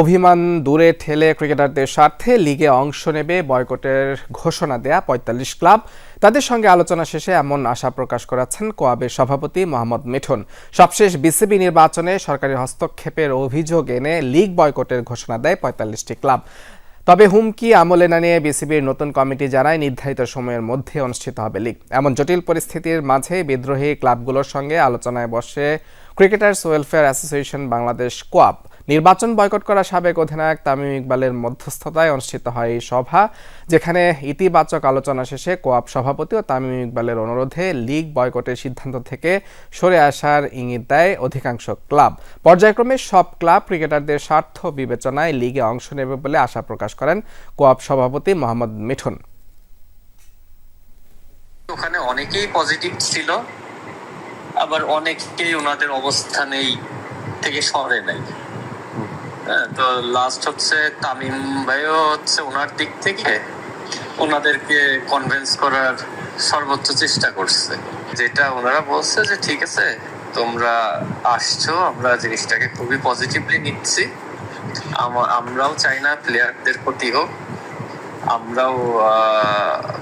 অভিমান দূরে ঠেলে ক্রিকেটারদের স্বার্থে লিগে অংশ নেবে বয়কটের ঘোষণা দেয়া পঁয়তাল্লিশ ক্লাব। তাদের সঙ্গে আলোচনা শেষে এমন আশা প্রকাশ করেছেন কোয়াবের সভাপতি মোহাম্মদ মিঠুন। সবশেষ বিসিবি নির্বাচনে সরকারি হস্তক্ষেপের অভিযোগ এনে লিগ বয়কটের ঘোষণা দেয় পঁয়তাল্লিশটি ক্লাব। তবে হুমকি আমলে না নিয়ে বিসিবির নতুন কমিটি জানায় নির্ধারিত সময়ের মধ্যে অনুষ্ঠিত হবে লিগ। এমন জটিল পরিস্থিতির মাঝে বিদ্রোহী ক্লাবগুলোর সঙ্গে আলোচনায় বসে ক্রিকেটার্স ওয়েলফেয়ার অ্যাসোসিয়েশন বাংলাদেশ কোয়াব। নির্বাচন বয়কট করা সাবেক অধিনায়ক তামিম ইকবালের মধ্যস্থতায় অনুষ্ঠিত হয় এই সভা, যেখানে ইতিবাচক আলোচনা শেষে কোয়াব সভাপতি ও তামিম ইকবালের অনুরোধে লিগ বয়কটের সিদ্ধান্ত থেকে সরে আসার ইঙ্গিত দেয় অধিকাংশ ক্লাব। পর্যায়ক্রমে সব ক্লাব ক্রিকেটারদের স্বার্থ বিবেচনায় লিগে অংশ নেবে বলে আশা প্রকাশ করেন কোয়াব সভাপতি মোহাম্মদ মিঠুন। ওখানে অনেকেই পজিটিভ ছিল, আবার অনেকেই ওনাদের অবস্থানেই থেকে সরে নাই। তো লাস্ট হচ্ছে তামিম ভাইও হচ্ছে ওনার দিক থেকে ওনাদেরকে কনভিন্স করার সর্বোচ্চ চেষ্টা করছে। যেটা ওনারা বলছে যে, ঠিক আছে, তোমরা আসছো, আমরা জিনিসটাকে খুবই পজিটিভলি নিচ্ছি। আমরাও চাই না প্লেয়ারদের ক্ষতি হোক। আমরাও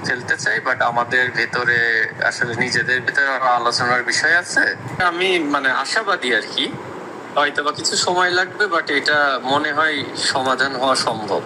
খেলতে চাই বাট আমাদের ভেতরে, আসলে নিজেদের ভেতরে আলোচনার বিষয় আছে। আমি মানে আশাবাদী আর কি। হয়তো বা কিছু সময় লাগবে বাট এটা মনে হয় সমাধান হওয়া সম্ভব।